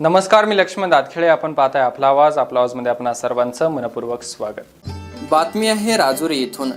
नमस्कार मी लक्ष्मण दातखेळे. आपण पाहताय आपला आवाज. आपला आवाजमध्ये आपणा सर्वांचं मनपूर्वक स्वागत. बातमी आहे राजुरी येथून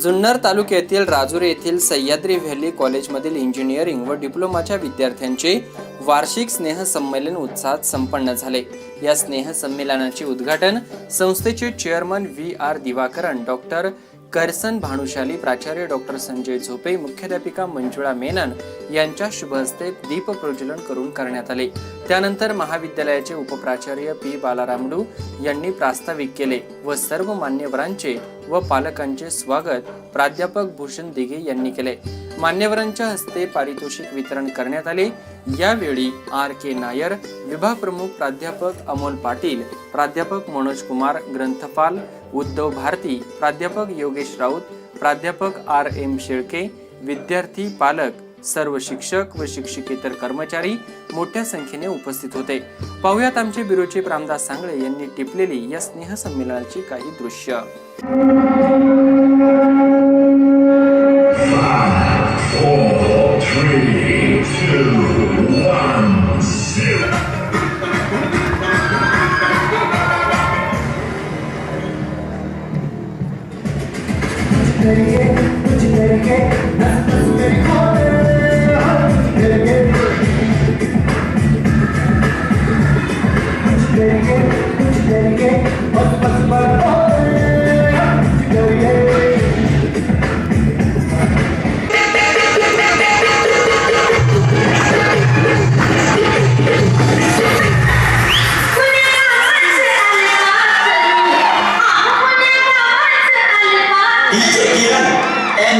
जुन्नर तालुक्यातील राजुरी येथील सह्याद्री व्हॅली कॉलेजमधील इंजिनिअरिंग व डिप्लोमाच्या विद्यार्थ्यांचे वार्षिक स्नेहसंमेलन उत्साहात संपन्न झाले. या स्नेहसंमेलनाचे उद्घाटन संस्थेचे chairman V R Divakaran doctor Karsan Bhanushali प्राचार्य डॉक्टर संजय झोपे मुख्याध्यापिका मंजुळा मेनन यांच्या शुभ हस्ते दीप प्रज्वलन करून करण्यात आले. त्यानंतर महाविद्यालयाचे उपप्राचार्य पी. बालारामडू यांनी प्रास्ताविक केले व सर्व मान्यवरांचे व पालकांचे स्वागत प्राध्यापक भूषण दिघे यांनी केले. मान्यवरांच्या हस्ते पारितोषिक वितरण करण्यात आले. यावेळी आर. के. नायर विभाग प्रमुख प्राध्यापक अमोल पाटील प्राध्यापक मनोज कुमार ग्रंथपाल उद्धव भारती प्राध्यापक योगेश राऊत प्राध्यापक आर एम शेळके विद्यार्थी पालक सर्व शिक्षक व शिक्षकेतर कर्मचारी मोठ्या संख्येने उपस्थित होते. पाहुयात आमचे बिरोचे रामदास सांगळे यांनी टिपलेली या स्नेहसंमेलनाची काही दृश्य. Four, three,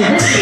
this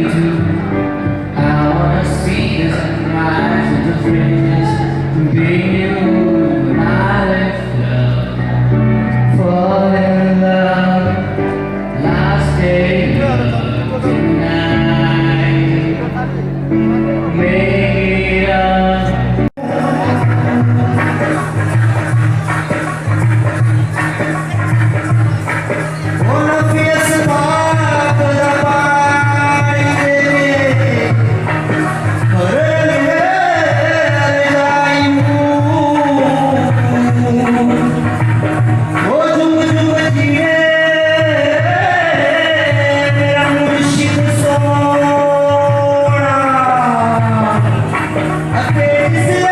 Excelente.